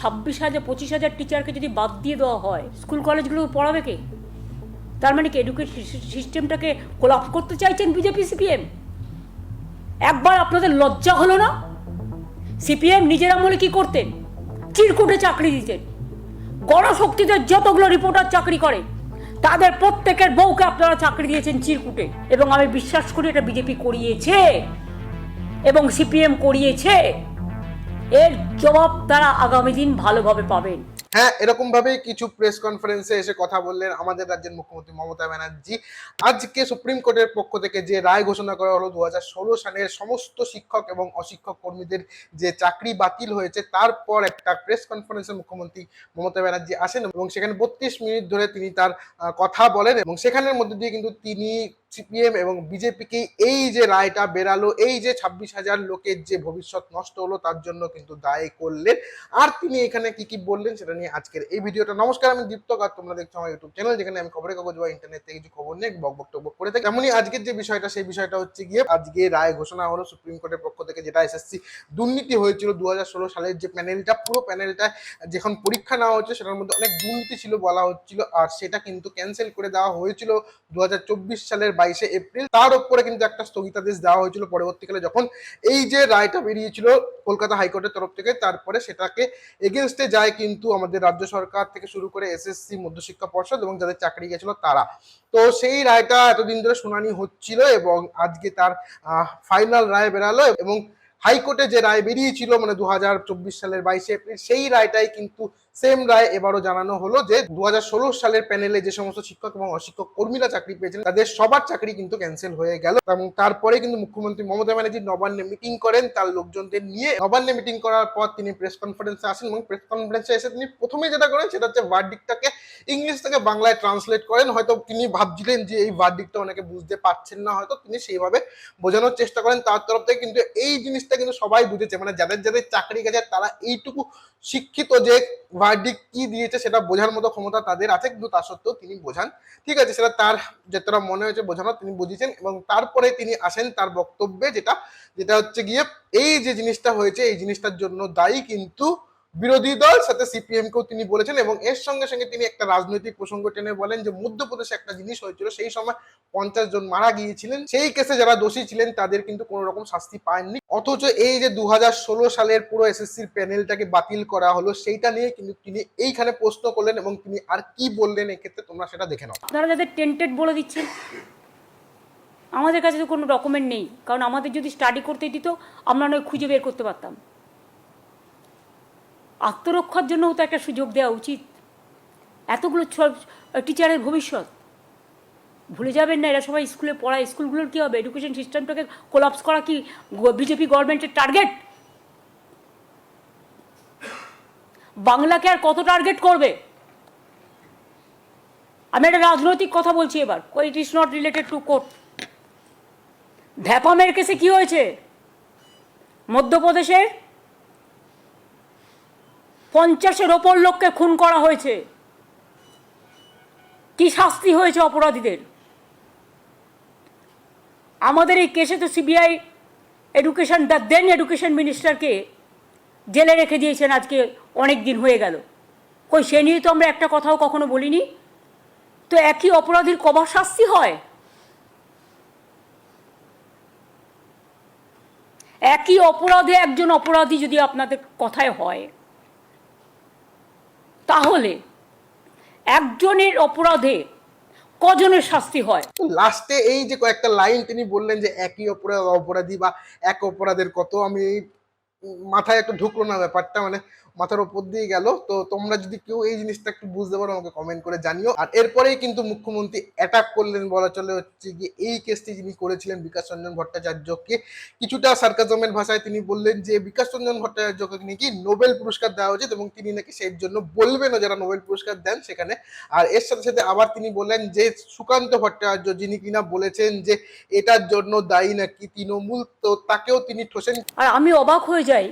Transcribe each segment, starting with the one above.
ছাব্বিশ হাজার, পঁচিশ হাজার টিচারকে যদি বাদ দিয়ে দেওয়া হয় স্কুল কলেজগুলো পড়াবে কে? তার মানে কি এডুকেশন সিস্টেমটাকে কোলাপ করতে চাইছেন বিজেপি সিপিএম একবার আপনাদের লজ্জা হলো না? সিপিএম নিজের আমলে কি করতেন? চিরকুটে চাকরি দিতেন। গণশক্তিদের যতগুলো রিপোর্টার চাকরি করে, তাদের প্রত্যেকের বউকে আপনারা চাকরি দিয়েছেন চিরকুটে। এবং আমি বিশ্বাস করি এটা বিজেপি করিয়েছে এবং সিপিএম করিয়েছে। এর জবাব তারা আগামী দিন ভালোভাবে পাবেন। হ্যাঁ এরকম ভাবেই কিছু প্রেস কনফারেন্সে এসে কথা বললেন আমাদের রাজ্যের মুখ্যমন্ত্রী মমতা ব্যানার্জি। আজকে সুপ্রিম কোর্টের পক্ষ থেকে যে রায় ঘোষণা করা হলো, দুহাজার ষোলো সালের সমস্ত শিক্ষক এবং অশিক্ষক কর্মীদের যে চাকরি বাতিল হয়েছে, তারপর একটা প্রেস কনফারেন্সে মুখ্যমন্ত্রী মমতা ব্যানার্জি আসেন এবং সেখানে বত্রিশ মিনিট ধরে তিনি তার কথা বলেন এবং সেখানের মধ্যে দিয়ে কিন্তু তিনি সিপিএম এবং বিজেপিকে এই যে রায়টা বেরালো, এই যে ছাব্বিশ হাজার লোকের যে ভবিষ্যৎ নষ্ট হলো, তার জন্য কিন্তু দায়ী করলেন। আর তিনি এখানে কি কি বললেন সেটা নিয়ে আজকের এই ভিডিওটা। নমস্কার, আমি দীপ্ত আর তোমরা দেখছ আমার ইউটিউব চ্যানেল, যেখানে আমি খবরের কাগজ বা ইন্টারনেট থেকে কিছু খবর নিয়ে বক বক্তব্য করে থাকি। এমনই আজকের যে বিষয়টা, সেই বিষয়টা হচ্ছে গিয়ে আজকে রায় ঘোষণা হলো সুপ্রিম কোর্টের পক্ষ থেকে, যেটা এসএসসি দুর্নীতি হয়েছিল দু হাজার ষোলো সালের যে প্যানেলটা, পুরো প্যানেলটা যখন পরীক্ষা নেওয়া হচ্ছে সেটার মধ্যে অনেক দুর্নীতি ছিল বলা হচ্ছিল, আর সেটা কিন্তু ক্যান্সেল করে দেওয়া হয়েছিল দু হাজার চব্বিশ সালের বাইশে এপ্রিল। তার উপরে কিন্তু একটা স্থগিতাদেশ দেওয়া হয়েছিল পরবর্তীকালে যখন এই যে রায়টা বেরিয়েছিল কলকাতা হাইকোর্টের তরফ থেকে, তারপরে সেটাকে এগেনস্টে যায় কিন্তু আমাদের রাজ্য সরকার থেকে শুরু করে এসএসসি মধ্যশিক্ষা পর্ষদ এবং যাদের চাকরি গেছিল তারা। তো সেই রায়টা এতদিন ধরে শুনানি হচ্ছিল এবং আজকে তার ফাইনাল রায় বেরালো এবং হাইকোর্টে যে রায় বেরিয়েছিল মানে দু হাজার চব্বিশ সালের বাইশে এপ্রিল, সেই রায়টাই কিন্তু সেম রায় এবারও জানানো হলো যে দুহাজার ষোলো সালের প্যানেলে যে সমস্ত শিক্ষক এবং অশিক্ষক কর্মীরা চাকরি পেয়েছেন তাদের সবার চাকরি কিন্তু ক্যান্সেল হয়ে গেল। এবং তারপরে কিন্তু মুখ্যমন্ত্রী মমতা ব্যানার্জি নবান্নে মিটিং করেন তার লোকজনদের নিয়ে। নবান্নে মিটিং করার পর তিনি প্রেস কনফারেন্সে আসেন এবং প্রেস কনফারেন্সে এসে তিনি প্রথমে যেটা করেন, সেটা হচ্ছে ভার্ডিকটাকে ইংলিশ থেকে বাংলায় ট্রান্সলেট করেন। হয়তো তিনি ভাবছিলেন যে এই ভার্ডিকটা অনেকে বুঝতে পারছেন না, হয়তো তিনি সেইভাবে বোঝানোর চেষ্টা করেন। তার তরফ থেকে কিন্তু এই জিনিসটা কিন্তু সবাই বুঝেছে। মানে যাদের যাদের চাকরি গেছে, তারা এইটুকু শিক্ষিত যে ভার্ডিক কি দিয়েছে সেটা বোঝার মতো ক্ষমতা তাদের আছে, কিন্তু তা সত্ত্বেও তিনি বোঝান। ঠিক আছে, সেটা তার যেটা মনে হয়েছে বোঝানো তিনি বুঝিয়েছেন এবং তারপরে তিনি আসেন তার বক্তব্যে যেটা যেটা হচ্ছে গিয়ে এই যে জিনিসটা হয়েছে, এই জিনিসটার জন্য দায়ী কিন্তু বিরোধী দল, সাথে সিপিএম কেও তিনি বলেছেন এবং এর সঙ্গে সঙ্গে তিনি একটা রাজনৈতিক প্রসঙ্গ টেনে বলেন যে মধ্যপ্রদেশে একটা জিনিস হয়েছিল, সেই সময় পঞ্চাশ জন মারা গিয়েছিলেন। সেই কেসে যারা দোষী ছিলেন, তাদের কিন্তু কোনো রকম শাস্তি পায়নি অথচ এই যে দুহাজার ষোলো সালের পুরো এসএসসির প্যানেলটাকে বাতিল করা হলো, সেইটা নিয়ে কিন্তু তিনি এইখানে প্রশ্ন করলেন এবং তিনি আর কি বললেন এক্ষেত্রে তোমরা সেটা দেখে নাও। আপনারা যাদের টেন্টেড বলে দিচ্ছেন, আমাদের কাছে তো কোনো ডকুমেন্ট নেই। কারণ আমাদের যদি স্টাডি করতে দিত, আমরা নয় খুঁজে বের করতে পারতাম। আত্মরক্ষার জন্যও তো একটা সুযোগ দেওয়া উচিত। এতগুলো টিচারের ভবিষ্যৎ। ভুলে যাবেন না, এরা সবাই স্কুলে পড়ায়। স্কুলগুলোর কী হবে? এডুকেশন সিস্টেমটাকে কোলাপস করা কি বিজেপি গভর্নমেন্টের টার্গেট বাংলাকে আর কত টার্গেট করবে? আমি একটা রাজনৈতিক কথা বলছি এবার। It is not related to court ভ্যাপামের কেসে কি হয়েছে? মধ্যপ্রদেশের পঞ্চাশের ওপর লোককে খুন করা হয়েছে। কি শাস্তি হয়েছে অপরাধীদের? আমাদের এই কেসে তো CBI education, the then education মিনিস্টারকে জেলে রেখে দিয়েছেন আজকে অনেক দিন হয়ে গেল। কই, সে নিয়ে তো আমরা একটা কথাও কখনো বলিনি? তো একই অপরাধীর কবার শাস্তি হয়? একই অপরাধে একজন অপরাধী যদি আপনাদের কথায় হয়। তাহলে একজনের অপরাধে কজনের শাস্তি হয়? লাস্টে এই যে কয়েকটা লাইন তিনি বললেন যে একই অপরাধ অপরাধী বা এক অপরাধের কত আমি মাথায় একটু ঢুকলো না ব্যাপারটা মানে মাথার উপর দিয়ে গেল। তো তোমরা যদি কেউ এই জিনিসটা একটু বুঝতে পারো, আমাকে কমেন্ট করে জানিও। আর এরপরেই কিন্তু মুখ্যমন্ত্রী অ্যাটাক করলেন বলা চলে হচ্ছে যে এই কেসটি যিনি করেছিলেন বিকাশ রঞ্জন ভট্টাচার্যকে, কিছুটা সার্কাজমের ভাষায় তিনি বললেন যে, বিকাশ রঞ্জন ভট্টাচার্যকে নাকি নোবেল পুরস্কার দেওয়া উচিত এবং তিনি নাকি সেই জন্য বলবেনও যারা নোবেল পুরস্কার দেন সেখানে। আর এর সাথে সাথে আবার তিনি বললেন যে, সুকান্ত ভট্টাচার্য যিনি কিনা বলেছেন যে, এটার জন্য দায়ী নাকি তৃণমূল, তো তাকেও তিনি ঠোসেন। আর আমি অবাক হয়ে যাই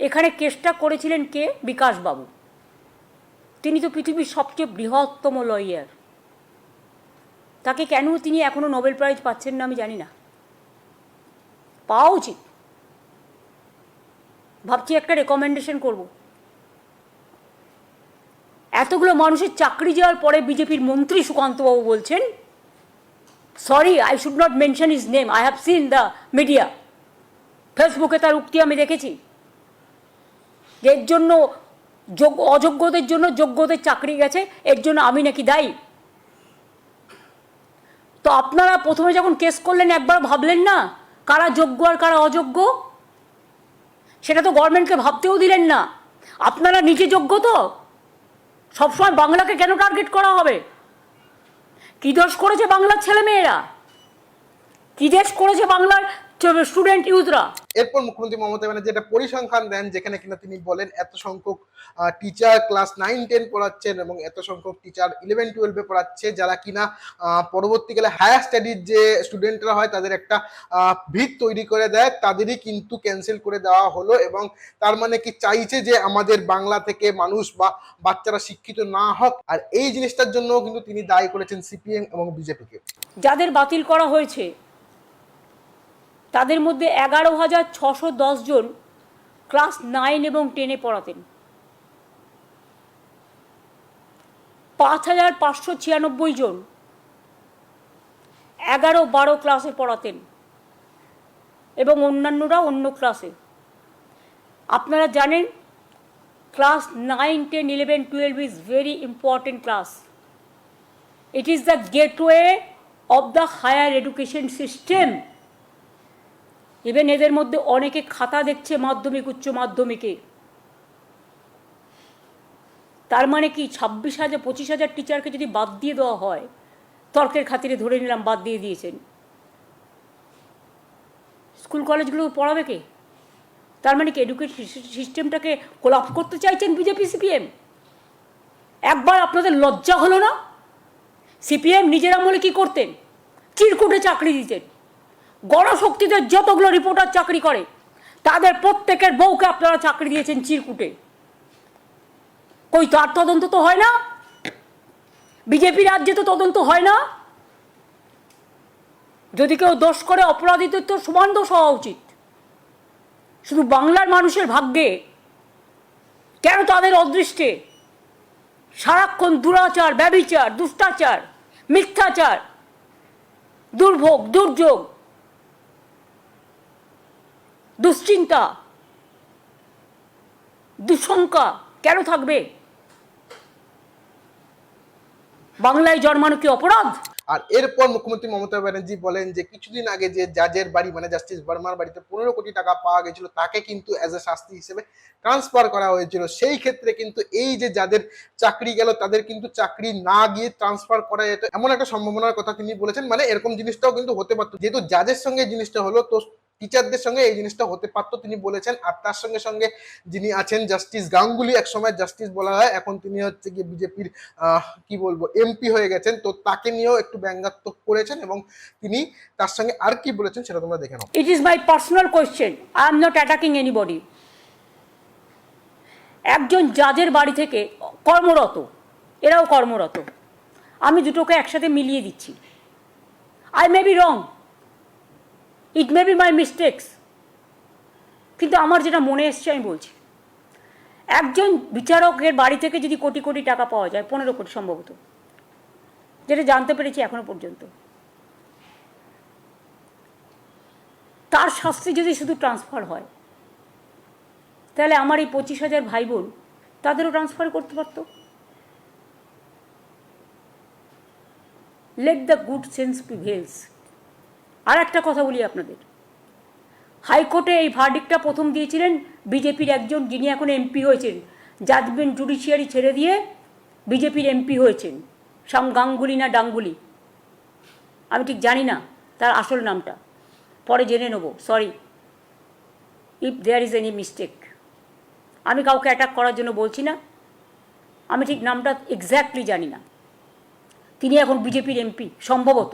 এখানে কেসটা করেছিলেন কে? বিকাশবাবু। তিনি তো পৃথিবীর সবচেয়ে বৃহত্তম লয়ার তাকে কেন তিনি এখনও নোবেল প্রাইজ পাচ্ছেন না আমি জানি না। পাওয়া উচিত। ভাবছি একটা রেকমেন্ডেশন করব। এতগুলো মানুষের চাকরি যাওয়ার পরে বিজেপির মন্ত্রী সুকান্তবাবু বলছেন sorry I should not mention is name I have seen the media ফেসবুকে তার উক্তি আমি দেখেছি। এর জন্য যোগ্য অযোগ্যদের জন্য যোগ্যদের চাকরি গেছে, এর জন্য আমি নাকি দায়ী। তো আপনারা প্রথমে যখন কেস করলেন, একবার ভাবলেন না কারা যোগ্য আর কারা অযোগ্য? সেটা তো গভর্নমেন্টকে ভাবতেও দিলেন না। আপনারা নিজে যোগ্য তো? সবসময় বাংলাকে কেন টার্গেট করা হবে? কী দোষ করেছে বাংলার ছেলেমেয়েরা? কী দেশ করেছে বাংলার স্টুডেন্ট ইউথরা? এরপর মুখ্যমন্ত্রী মমতা ব্যানার্জি একটা পরিসংখ্যান দেন যেখানে কিনা তিনি বলেন এত সংখ্যক টিচার ক্লাস নাইন টেন পড়াচ্ছেন এবং এত সংখ্যক টিচার ইলেভেন টুয়েলভে পড়াচ্ছে যারা কিনা পরবর্তীকালে হায়ার স্টাডির যে স্টুডেন্টরা হয় তাদের একটা ভিত তৈরি করে দেয়, তাদেরই কিন্তু ক্যান্সেল করে দেওয়া হলো এবং তার মানে কি চাইছে যে আমাদের বাংলা থেকে মানুষ বা বাচ্চারা শিক্ষিত না হোক। আর এই জিনিসটার জন্য কিন্তু তিনি দায়ী করেছেন সিপিএম এবং বিজেপিকে যাদের বাতিল করা হয়েছে তাদের মধ্যে এগারো হাজার ছশো জন ক্লাস নাইন এবং টেনে পড়াতেন। পাঁচ হাজার পাঁচশো ছিয়ানব্বই জন এগারো বারো ক্লাসে পড়াতেন এবং অন্যান্যরা অন্য ক্লাসে। আপনারা জানেন, class nine, ten, eleven, twelve is very important class it is the gateway of the higher education system. Even এদের মধ্যে অনেকে খাতা দেখছে মাধ্যমিক, উচ্চ মাধ্যমিকে। তার মানে কি, ছাব্বিশ হাজার, পঁচিশ হাজার টিচারকে যদি বাদ দিয়ে দেওয়া হয়, তর্কের খাতিরে ধরে নিলাম বাদ দিয়ে দিয়েছেন। স্কুল কলেজগুলো পড়াবে কে? তার মানে কি এডুকেশন সিস্টেমটাকে কোলাপ করতে চাইছেন বিজেপি সিপিএম একবার আপনাদের লজ্জা হলো না? সিপিএম নিজের আমলে কি করতেন? চিরকুটে চাকরি দিতেন। গণশক্তিতে যতগুলো রিপোর্টার চাকরি করে, তাদের প্রত্যেকের বউকে আপনারা চাকরি দিয়েছেন চিরকুটে। কই, তার তদন্ত তো হয় না? বিজেপি রাজ্যে তো তদন্ত হয় না? যদি কেউ দোষ করে, অপরাধীদের তো সমান দোষ হওয়া উচিত। শুধু বাংলার মানুষের ভাগ্যে। কেন তাদের অদৃষ্টে? সারাক্ষণ দুরাচার, ব্যবিচার, দুষ্টাচার, মিথ্যাচার, দুর্ভোগ, দুর্যোগ দুশ্চিন্তা, দুঃশঙ্কা কেন থাকবে? বাংলায় জন্মানো কি অপরাধ? আর এরপর মুখ্যমন্ত্রী মমতা ব্যানার্জি বলেন যে, কিছুদিন আগে যে জাজের বাড়ি মানে জাস্টিস বর্মার বাড়িতে পনেরো কোটি টাকা পাওয়া গেছিল, তাকে কিন্তু অ্যাজ এ শাস্তি হিসেবে ট্রান্সফার করা হয়েছিল। সেই ক্ষেত্রে কিন্তু এই যে যাদের চাকরি গেল, তাদের কিন্তু চাকরি না গিয়ে ট্রান্সফার করা যেত এমন একটা সম্ভাবনার কথা তিনি বলেছেন। মানে এরকম জিনিসটাও কিন্তু হতে পারতো। যেহেতু জাজের সঙ্গে জিনিসটা হলো, তো টিচারদের সঙ্গে এই জিনিসটা হতে পারতো, তিনি বলেছেন। আর তার সঙ্গে সঙ্গে যিনি আছেন জাস্টিস গাঙ্গুলি একসময় জাস্টিস বলা হয়। এখন তিনি হচ্ছে গিয়ে বিজেপির কি বলব এমপি হয়ে গেছেন। তো তাকে নিয়েও একটু ব্যঙ্গাত্মক করেছেন এবং তিনি তার সঙ্গে আর কি বলেছেন সেটা তোমরা দেখে নাও। It is my personal question I am not attacking anybody একজন জাজের বাড়ি থেকে কর্মরত, এরাও কর্মরত। আমি দুটোকে একসাথে মিলিয়ে দিচ্ছি। I may be wrong it may be my mistakes কিন্তু আমার যেটা মনে এসছে, আমি বলছি। একজন বিচারকের বাড়ি থেকে যদি কোটি কোটি টাকা পাওয়া যায়, পনেরো কোটি সম্ভবত। যেটা জানতে পেরেছি এখনও পর্যন্ত। তার শাস্তি যদি শুধু ট্রান্সফার হয়, তাহলে আমার এই পঁচিশ হাজার ভাই বোন তাদেরও ট্রান্সফার করতে পারত। Let the good sense prevails আর একটা কথা বলি আপনাদের। হাইকোর্টে এই ভার্ডিকটা প্রথম দিয়েছিলেন বিজেপির একজন যিনি এখন এমপি হয়েছেন। জাজমেন্ট জুডিশিয়ারি ছেড়ে দিয়ে বিজেপির এমপি হয়েছেন। সাম গাঙ্গুলি না ডাঙ্গুলি? আমি ঠিক জানি না তার আসল নামটা। পরে জেনে নেব sorry if there is any mistake আমি কাউকে অ্যাটাক করার জন্য বলছি না। আমি ঠিক নামটা এক্স্যাক্টলি জানি না। তিনি এখন বিজেপির এমপি, সম্ভবত।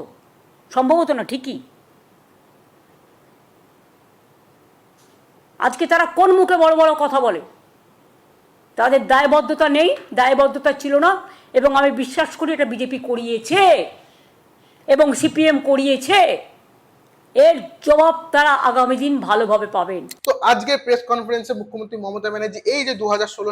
সম্ভবত না, ঠিকই। আজকে তারা কোন মুখে বড় বড় কথা বলে? তাদের দায়বদ্ধতা নেই, দায়বদ্ধতা ছিল না, এবং আমি বিশ্বাস করি এটা বিজেপি করিয়েছে, এবং সিপিএম করিয়েছে। এর জবাব তারা আগামী দিন ভালোভাবে পাবেন। তো আজকের প্রেস কনফারেন্সে মুখ্যমন্ত্রী মমতা ব্যানার্জি এই যে দু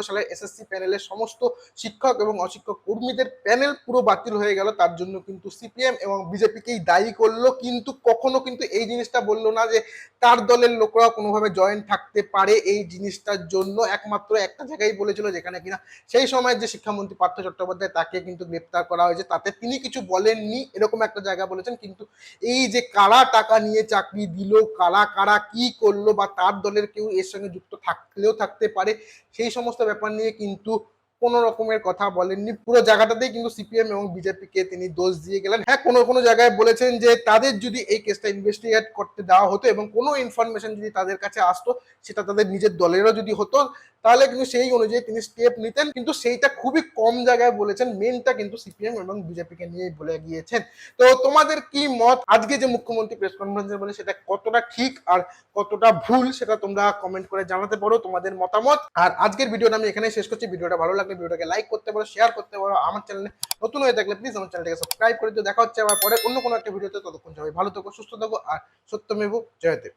সালের এসএসসি প্যানেলের সমস্ত শিক্ষক এবং অশিক্ষক কর্মীদের প্যানেল পুরো বাতিল হয়ে গেল, তার জন্য কিন্তু সিপিএম এবং বিজেপিকেই দায়ী করল, কিন্তু কখনো কিন্তু এই জিনিসটা বলল না যে তার দলের লোকরা কোনোভাবে জয়েন থাকতে পারে এই জিনিসটার জন্য। একমাত্র একটা জায়গায় বলেছিল যেখানে কিনা সেই সময় যে শিক্ষামন্ত্রী পার্থ চট্টোপাধ্যায়, তাকে কিন্তু গ্রেপ্তার করা হয়েছে। তাতে তিনি কিছু বলেননি, এরকম একটা জায়গা বলেছেন, কিন্তু এই যে কারা টাকা নিয়ে চাকরি দিল, কারা কারা কি করল বা তার দলের কেউ এর সঙ্গে যুক্ত থাকলেও থাকতে পারে, সেই সমস্ত ব্যাপার নিয়ে কিন্তু কোনো রকমের কথা বলেননি। পুরো জায়গাটাতেই কিন্তু সিপিএম এবং বিজেপিকে তিনি দোষ দিয়ে গেলেন। হ্যাঁ কোনো কোনো জায়গায় বলেছেন যে তাদের যদি এই কেসটা ইনভেস্টিগেট করতে দেওয়া হতো এবং কোনো ইনফরমেশন যদি তাদের কাছে আসতো, সেটা তাদের নিজের দলেরও যদি হতো তাহলে কিন্তু সেই অনুযায়ী তিনি স্টেপ নিতেন, কিন্তু সেইটা খুবই কম জায়গায় বলেছেন। মেনটা কিন্তু সিপিএম এবং বিজেপিকে নিয়েই বলে গিয়েছেন। তো তোমাদের কি মত? আজকে যে মুখ্যমন্ত্রী প্রেস কনফারেন্সে বলে সেটা কতটা ঠিক আর কতটা ভুল, সেটা তোমরা কমেন্ট করে জানাতে পারো তোমাদের মতামত। আর আজকের ভিডিওটা আমি এখানে শেষ করছি। ভিডিওটা ভালো লাগলে ভিডিওটাকে লাইক করতে পারো শেয়ার করতে পারো। আমার চ্যানেলে নতুন হয়ে থাকলে প্লিজ আমার চ্যানেলটাকে সাবস্ক্রাইব করে দিও। দেখা হচ্ছে আবার পরে অন্য কোনো একটা ভিডিওতে। ততক্ষণ সবাই ভালো থাকো, সুস্থ থাকো আর সত্যমেব জয়তে